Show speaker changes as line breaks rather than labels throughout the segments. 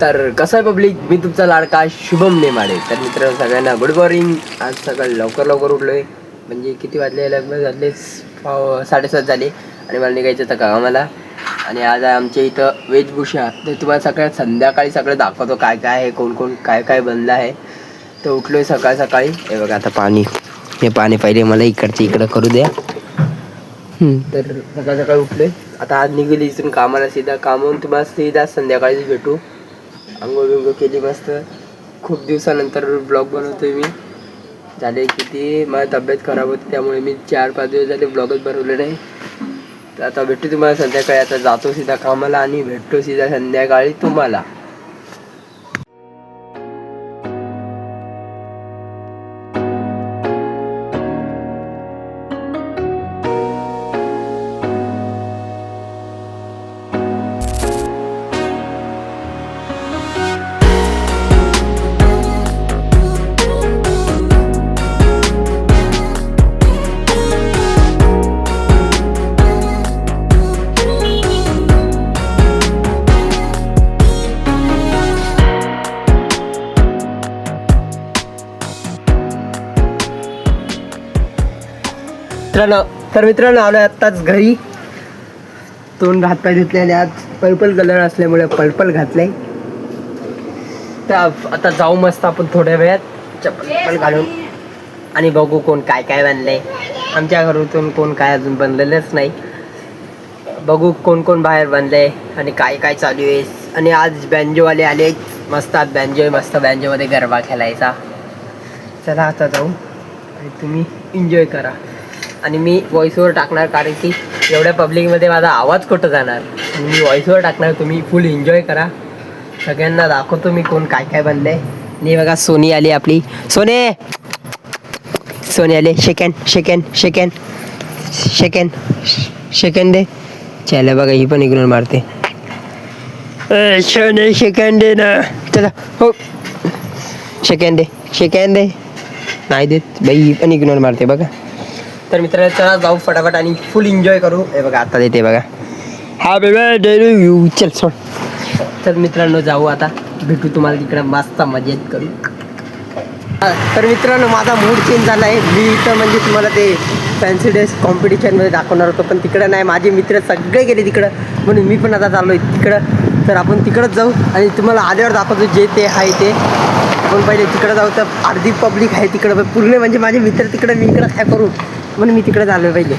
तर कसं आहे पब्लिक? मी तुमचा लाडका शुभम नेमाडे. तर मित्रांनो सगळ्यांना गुड मॉर्निंग आज सकाळ लवकर लवकर उठलोय. म्हणजे किती वाजले? लग्न झाले पाव साडेसात झाले. आणि मला निघायचं होतं कामाला. आणि आज आहे आमच्या इथं वेशभूषा. तर तुम्हाला सगळ्यात संध्याकाळी सगळं दाखवतो काय काय आहे कोण कोण काय काय बनलं आहे. तर उठलोय सकाळ सकाळी. हे बघा आता पाणी. हे पाणी पहिले मला इकडचं इकडं करू द्या. तर सकाळ सकाळी उठलोय. आता आज निघेल इथून कामाला सीधा. कामावून तुम्हाला सीधा संध्याकाळीच भेटू. आंघोळ बिंघोळ केली मस्त. खूप दिवसानंतर ब्लॉग बनवतोय मी. झाले किती? माझी तब्येत खराब होती त्यामुळे मी चार पाच दिवस झाले ब्लॉगच बनवले नाही. तर आता भेटू तुम्हाला संध्याकाळी. आता जातो सीधा कामाला आणि भेटतो सीधा संध्याकाळी तुम्हाला. मित्रांनो तर मित्रांनो आलो आत्ताच घरी. तोंड हात पाय धुतले आणि आज पर्पल कलर असल्यामुळे पर्पल घातलंय. तर आता जाऊ मस्त आपण थोड्या वेळात. चप्पल घालून. आणि बघू कोण काय काय बनलंय. आमच्या घरातून कोण काय अजून बनलेलंच नाही. बघू कोण कोण बाहेर बनलंय आणि काय काय चालू आहे. आणि आज बँजोवाले आले मस्त आज बँजो आहे मस्त बँजोमध्ये गरबा खेळायचा. चला आता जाऊ. आणि तुम्ही एन्जॉय करा. आणि मी व्हॉइसवर टाकणार कारण की एवढ्या पब्लिकमध्ये माझा आवाज कुठं जाणार? मी व्हॉइसवर टाकणार तुम्ही फुल एन्जॉय करा. सगळ्यांना दाखवतो मी कोण काय काय बनले मी बघा सोनी आली आपली. सोने! सोनी आले. Second second second second second दे. चला बघा ही पण इग्नोर मारते. सोने सेकंड दे ना. चला हो. सेकंड दे सेकंड दे. नाही देत. बाई ही पण इग्नोर मारते बघा. तर मित्रांनो चला जाऊ फटाफट आणि फुल एन्जॉय करू. हे बघा आता देते बघा. हा बेबा यू चल सोड. तर मित्रांनो जाऊ आता. भेटू तुम्हाला तिकडे मस्त मजेत करू. तर मित्रांनो माझा मूड चेंज झाला आहे मी इथं म्हणजे तुम्हाला ते फॅन्सी ड्रेस कॉम्पिटिशनमध्ये दाखवणार होतो पण तिकडं नाही. माझे मित्र सगळे गेले तिकडं. म्हणून मी पण आता चाललो आहे तिकडं. तर आपण तिकडंच जाऊ आणि तुम्हाला आल्यावर दाखवतो जे ते आहे ते. आपण पहिले तिकडं जाऊ तर अर्धी पब्लिक आहे तिकडं. पूर्ण म्हणजे माझे मित्र तिकडं मी इकडं काय करू? म्हणून मी तिकडे आलो पहिले.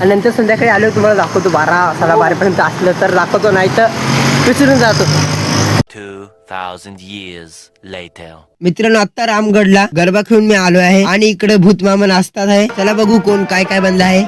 आणि नंतर संध्याकाळी आलो तुम्हाला दाखवतो बारा साडेबारापर्यंत असलं तर दाखवतो नाही तर विसरून जातो.
2,000 years later.
मित्रांनो आता रामगडला गरबा खेळून मी आलो आहे. आणि इकडे भूतमामन असतात आहे. चला बघू कोण काय काय बनलं आहे.